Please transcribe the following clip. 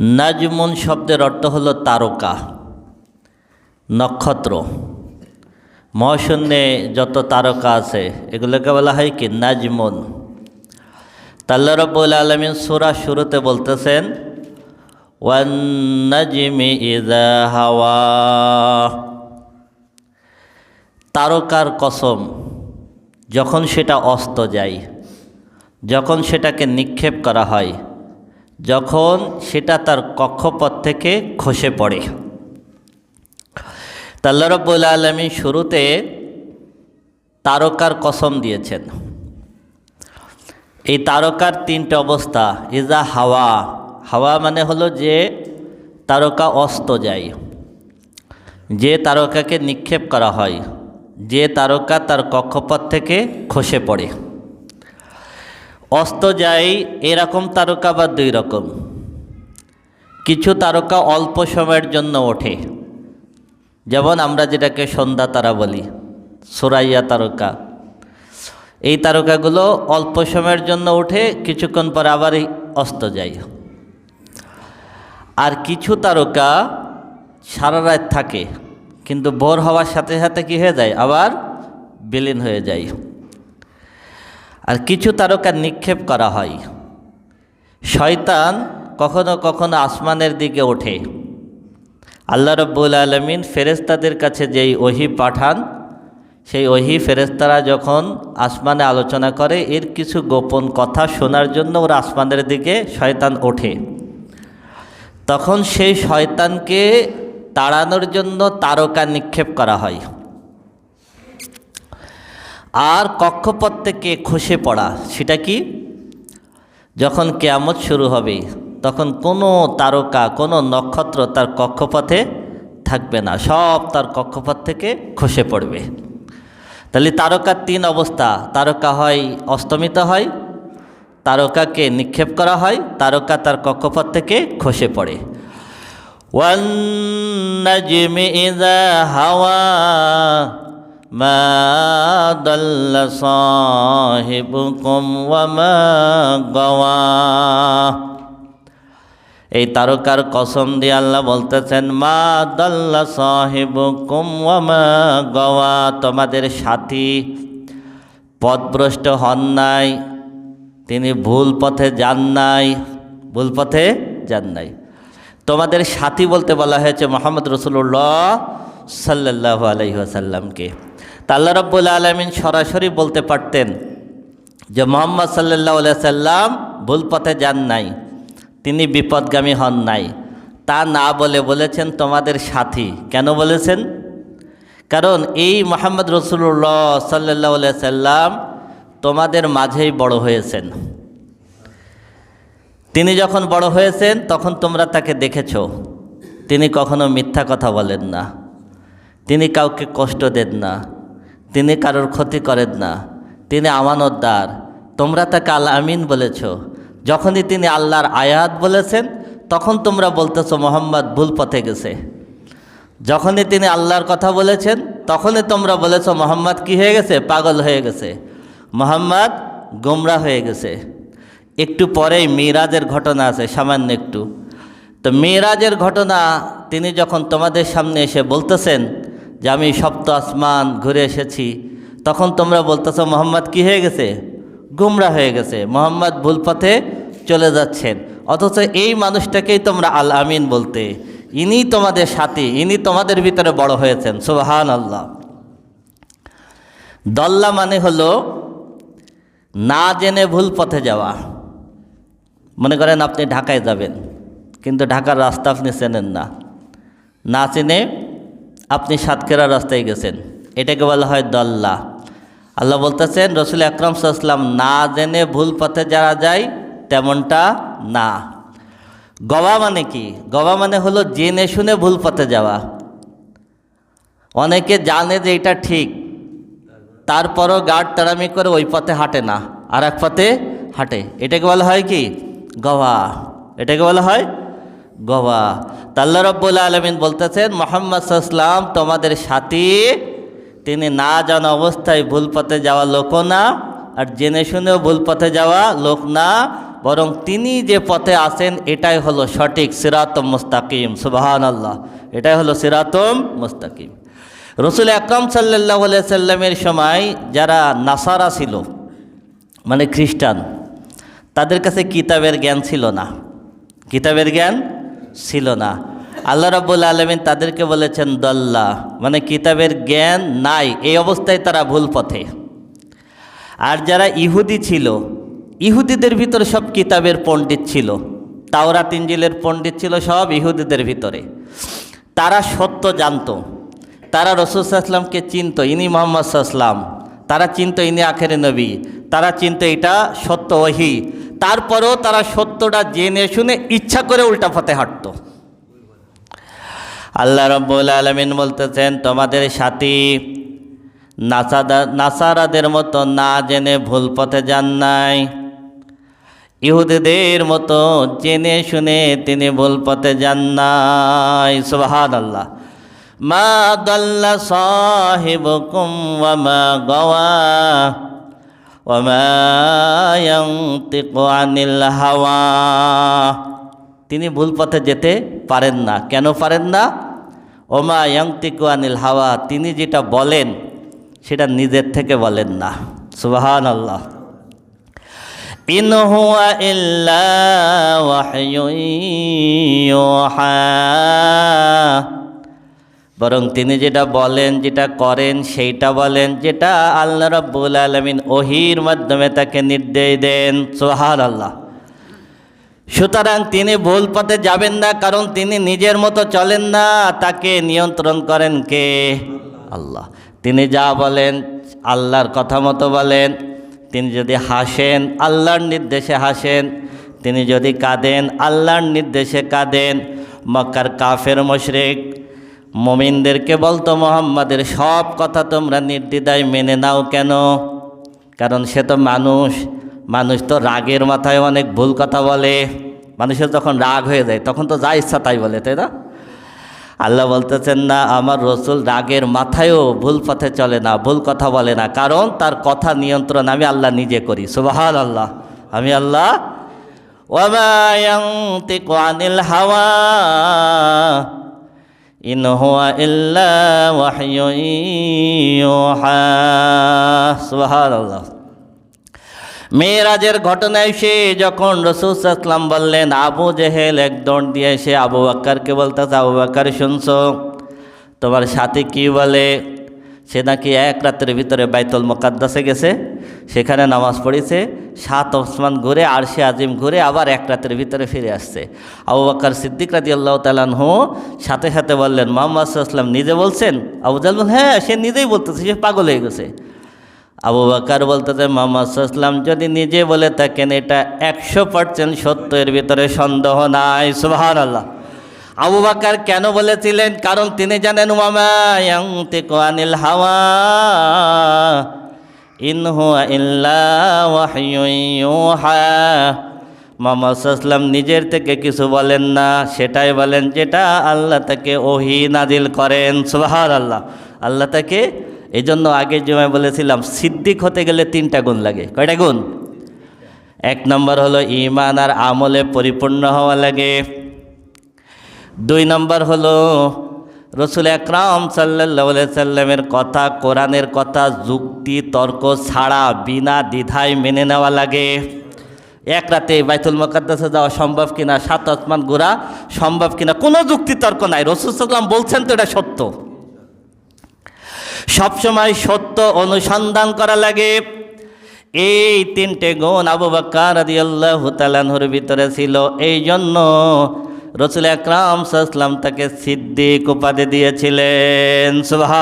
নাজমুন শব্দের অর্থ হলো তারকা। নক্ষত্র। মহাশূন্যে যত তারকা আছে, এগুলোকে বলা হয় কি? নাজমুন। তাল্লা রব্বুল আলমিন সুরা শুরুতে বলতেছেন, ওয়ান নাজমি ইদা হাওয়া। তারকার কসম, যখন সেটা অস্ত যায়, যখন সেটাকে নিক্ষেপ করা হয় যখন সেটা তার কক্ষপথ থেকে খসে পড়ে। তাল্লা রব্বুল আলমী শুরুতে তারকার কসম দিয়েছেন। এই তারকার তিনটে অবস্থা, ইজা হাওয়া। হাওয়া মানে হলো যে তারকা অস্ত যায়, যে তারকাকে নিক্ষেপ করা হয়, যে তারকা তার কক্ষপথ থেকে খসে পড়ে। অস্ত যায় এরকম তারকা বা দুই রকম। কিছু তারকা অল্প সময়ের জন্য ওঠে। যেমন আমরা যেটাকে সন্ধ্যা তারা বলি, সোরাইয়া তারকা। এই তারকাগুলো অল্প সময়ের জন্য ওঠে, কিছুক্ষণ পর আবার অস্ত যায়। আর কিছু তারকা সারা রাত থাকে, কিন্তু ভোর হওয়ার সাথে সাথে কী হয়ে যায়? আবার বিলীন হয়ে যায়। আর কিছু তারকা নিক্ষেপ করা হয়। শয়তান কখনো কখনো আসমানের দিকে ওঠে। আল্লাহ রব্বুল আলমিন ফেরেস্তাদের কাছে যেই ওহি পাঠান, সেই ওহি ফেরেস্তারা যখন আসমানে আলোচনা করে, এর কিছু গোপন কথা শোনার জন্য ওরা আসমানের দিকে শয়তান ওঠে। তখন সেই শয়তানকে তাড়ানোর জন্য তারকা নিক্ষেপ করা হয়। আর কক্ষপথ থেকে খসে পড়া, সেটা কি? যখন কেয়ামত শুরু হবে, তখন কোনো তারকা, কোনো নক্ষত্র তার কক্ষপথে থাকবে না, সব তার কক্ষপথ থেকে খসে পড়বে। তাহলে তারকার তিন অবস্থা, তারকা হয় অস্তমিত হয়, তারকাকে নিক্ষেপ করা হয়, তারকা তার কক্ষপথ থেকে খসে পড়ে। ওয়ান হাওয়া ما ضل صاحبكم وما غوى এই তারকার কসম দিয়ে আল্লাহ বলতেছেন মা দাল্লা সাহেব কুমা গওয়া তোমাদের সাথী পথভ্রষ্ট হন নাই তিনি ভুল পথে যান নাই ভুল পথে যান নাই তোমাদের সাথী বলতে বলা হয়েছে মোহাম্মদ রসুল্লাহ সাল্লাহ আলহিহাসাল্লামকে তা আল্লাহ রব্বুল আলমিন সরাসরি বলতে পারতেন যে মোহাম্মদ সাল্লাহ সাল্লাম ভুল পথে যান নাই, তিনি বিপদগামী হন নাই। তা না বলে বলেছেন তোমাদের সাথী। কেন বলেছেন? কারণ এই মোহাম্মদ রসুল্লাহ সাল্লাহ সাল্লাম তোমাদের মাঝেই বড় হয়েছেন। তিনি যখন বড় হয়েছেন, তখন তোমরা তাকে দেখেছ। তিনি কখনো মিথ্যা কথা বলেন না। তিনি কাউকে কষ্ট দেন না। তিনি কারোর ক্ষতি করেন না, তিনি আমানতদার তোমরা তাকে আল আমিন বলেছ। যখনই তিনি আল্লাহর আয়াত বলেছেন, তখন তোমরা বলতেছ মোহাম্মদ ভুল পথে গেছে। যখনই তিনি আল্লাহর কথা বলেছেন, তখনই তোমরা বলেছ মোহাম্মদ কি হয়ে গেছে? পাগল হয়ে গেছে। মোহাম্মদ গোমরা হয়ে গেছে। একটু পরেই মিরাজের ঘটনা আছে, সামান্য একটু। তো মিরাজের ঘটনা তিনি যখন তোমাদের সামনে এসে বলতেছেন যে আমি সপ্ত আসমান ঘুরে এসেছি, তখন তোমরা বলতেছ, মোহাম্মদ কি হয়ে গেছে? গুমরা হয়ে গেছে। মোহাম্মদ ভুল পথে চলে যাচ্ছেন। অথচ এই মানুষটাকেই তোমরা আল আমিন বলতে। ইনি তোমাদের সাথী, ইনি তোমাদের ভিতরে বড় হয়েছেন। সুবাহান আল্লাহ দল্লা মানে হলো না জেনে ভুল পথে যাওয়া। মনে করেন আপনি ঢাকায় যাবেন, কিন্তু ঢাকার রাস্তা আপনি চেনেন না। না চেনে আপনি সাতকেরা রাস্তায় গেছেন। এটাকে বলা হয় দল্লা। আল্লাহ বলতেছেন, রসুল আকরম সাল্লাম না জেনে ভুল পথে যারা যায়, তেমনটা না। গবা মানে কি? গবা মানে হলো জেনে শুনে ভুল পথে যাওয়া। অনেকে জানে যে এটা ঠিক, তারপরও গার্ড তাড়ামি করে ওই পথে হাঁটে না আর এক পথে হাঁটে। এটাকে বলা হয় কি? গওয়া এটাকে বলা হয় গওয়া। তাল্লা রব্বুল আলমিন বলতেছেন, মোহাম্মদ সাল্লাম তোমাদের সাথী, তিনি না জানা অবস্থায় ভুল পথে যাওয়া লোকও না, আর জেনে শুনেও ভুল পথে যাওয়া লোক না, বরং তিনি যে পথে আসেন এটাই হলো সঠিক সিরাতম মুস্তাকিম। সুবাহান আল্লাহ এটাই হলো সিরাতম মুস্তাকিম। রসুল আকরম সাল্লাহ সাল্লামের সময় যারা নাসারা ছিল মানে খ্রিস্টান, তাদের কাছে কিতাবের জ্ঞান ছিল না। কিতাবের জ্ঞান ছিল না। আল্লাহ রাব্বুল আলমিন তাদেরকে বলেছেন, দল্লা। মানে কিতাবের জ্ঞান নাই, এই অবস্থায় তারা ভুল পথে। আর যারা ইহুদি ছিল, ইহুদিদের ভিতরে সব কিতাবের পণ্ডিত ছিল। তাওরা তিনজিলের পণ্ডিত ছিল, সব ইহুদিদের ভিতরে। তারা সত্য জানতো। তারা রসুলামকে চিনত, ইনি মোহাম্মদ সাল্লাম তারা চিনত ইনি আখেরে নবী। তারা চিনত এটা সত্য ওহি তারপরেও তারা সত্যটা জেনে শুনে ইচ্ছা করে উল্টা পথে হাঁটতো। আল্লাহ রব্বুল আলমিন বলতেছেন, তোমাদের সাথী নাসাদা, নাসারাদের মতো না জেনে ভুল পথে যান নাই। ইহুদিদের মতো জেনে শুনে তিনি ভুল পথে যান নাই। সুবাহান আল্লাহ মা দল্লা সাহিবকুম ওয়া মা গাওয়া। হাওয়া তিনি ভুল পথে যেতে পারেন না। কেন পারেন না? ওমা ইয়াংতিকু আনিল হাওয়া। তিনি যেটা বলেন, সেটা নিজের থেকে বলেন না। সুবাহান আল্লাহ ইন হুয়া ইল্লা। বরং তিনি যেটা বলেন, যেটা করেন, সেইটা বলেন, যেটা আল্লাহ রাব্বুল আলমিন ওহির মাধ্যমে তাকে নির্দেশ দেন। সোহার আল্লাহ সুতরাং তিনি ভুল পথে যাবেন না, কারণ তিনি নিজের মতো চলেন না, তাকে নিয়ন্ত্রণ করেন কে? আল্লাহ। তিনি যা বলেন, আল্লাহর কথা মতো বলেন। তিনি যদি হাসেন, আল্লাহর নির্দেশে হাসেন। তিনি যদি কাঁদেন, আল্লাহর নির্দেশে কাঁদেন। মক্কার কাফের, মশরেক মমিনদেরকে বলতো, মোহাম্মদের সব কথা তোমরা নির্দ্বিধায় মেনে নাও কেন? কারণ সে তো মানুষ। মানুষ তো রাগের মাথায় অনেক ভুল কথা বলে। মানুষের যখন রাগ হয়ে যায়, তখন তো যা ইচ্ছা তাই বলে, তাই না? আল্লাহ বলতেছেন, না, আমার রসুল রাগের মাথায়ও ভুল পথে চলে না, ভুল কথা বলে না। কারণ তার কথা নিয়ন্ত্রণ আমি আল্লাহ নিজে করি। সুবাহান আল্লাহ আমি আল্লাহ ওয়ামায়ান্তিকু আনিল হাওয়া। ইন মেয়েরাজের ঘটনায় সে যখন রসুলাম বললেন, আবু জেহেল এক দৌড় দিয়ে সে আবু আকারকে বলতেছে, আবু আকার শুনছ? তোমার সাথে কি বলে? সে নাকি এক রাতের ভিতরে বাইতুল মোকাদ্দাসে গেছে, সেখানে নামাজ পড়েছে, সাত ওসমান ঘুরে আর সে আজিম ঘুরে আবার এক রাতের ভিতরে ফিরে আসছে। আবু বাক্কার সিদ্দিক রাজি আল্লাহ তালানহু সাথে সাথে বললেন, মোহাম্মদ সাল্লাম নিজে বলছেন? আবু জাল হ্যাঁ সে নিজেই বলতেছে, সে পাগল হয়ে গেছে। আবু বাকার বলতেছে, মোহাম্মদ সাল্লাম যদি নিজে বলে থাকেন, এটা একশো পার্সেন্ট সত্য এর ভিতরে সন্দেহ নাই সুবাহান আল্লাহ আবু বাকার কেন বলেছিলেন? কারণ তিনি জানেন মামায়াংতিকু আনিল হাওয়া, ইন হুয়া ইল্লা ওয়াহয়ুন ইউহা। মোহাম্মদ সাল্লাম নিজের থেকে কিছু বলেন না, সেটাই বলেন যেটা আল্লাহ তাকে ওহি নাজিল করেন। সুবাহার আল্লাহ আল্লাহ তাকে এই জন্য আগের জমায় বলেছিলাম, সিদ্দিক হতে গেলে তিনটা গুণ লাগে। কয়টা গুণ? এক নম্বর হলো ইমান আর আমলে পরিপূর্ণ হওয়া লাগে। দুই নম্বর হলো, রসুল একরাম সাল্লাহ সাল্লামের কথা, কোরআনের কথা, যুক্তি, তর্ক ছাড়া বিনা দ্বিধায় মেনে নেওয়া লাগে। এক রাতে বাইতুল মকাদ্দাসে যাওয়া সম্ভব কিনা, সাত আসমান গোড়া সম্ভব কিনা, কোনো যুক্তি তর্ক নাই। রসুল সাল্লাম বলছেন তো এটা সত্য। সবসময় সত্য অনুসন্ধান করা লাগে। এই তিনটে গুণ আবু বাক্কার আদি আল্লাহ ভিতরে ছিল। এই জন্য রসুল আকরাম সাল্লাম তাকে সিদ্দিক উপাধি দিয়েছিলেন। সুবাহ